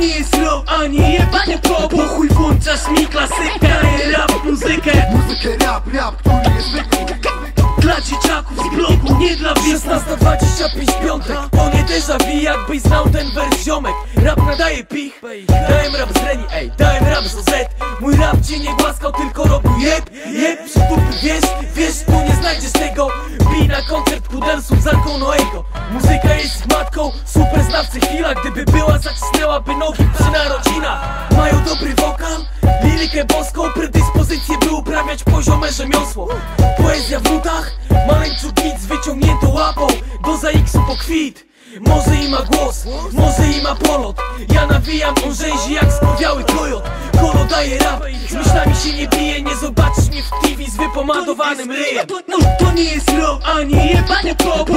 nie jest rock, ani jebanie pop Bo chuj włączasz mi klasykę, rap, muzykę. Muzykę, rap, rap, który jest dla dzieciaków z bloku, nie dla wiec 1625 piątek. On nie też zawi, jakbyś znał ten wers ziomek. Rap nadaje pich, dałem rap z Reni, ej, dałem rap z OZ Mój rap cię nie głaskał, tylko robił jeb, jeb. Przytupy wiesz, wiesz, tu nie znajdziesz tego. Bij na koncert kudelsów zakonoego Muzyka jest ich matką, super znawcy chwila, gdy Poezja w nutach, maleńczuk nic z wyciągniętą łapą. Do za X-u po kwit może i ma głos, może i ma polot. Ja nawijam, on rzęzi jak skurwiały kojot Kolo daje rap, z myślami się nie bije. Nie zobaczysz mnie w TV z wypomadowanym ryjem. To, no, to nie jest rap, ani jebany pop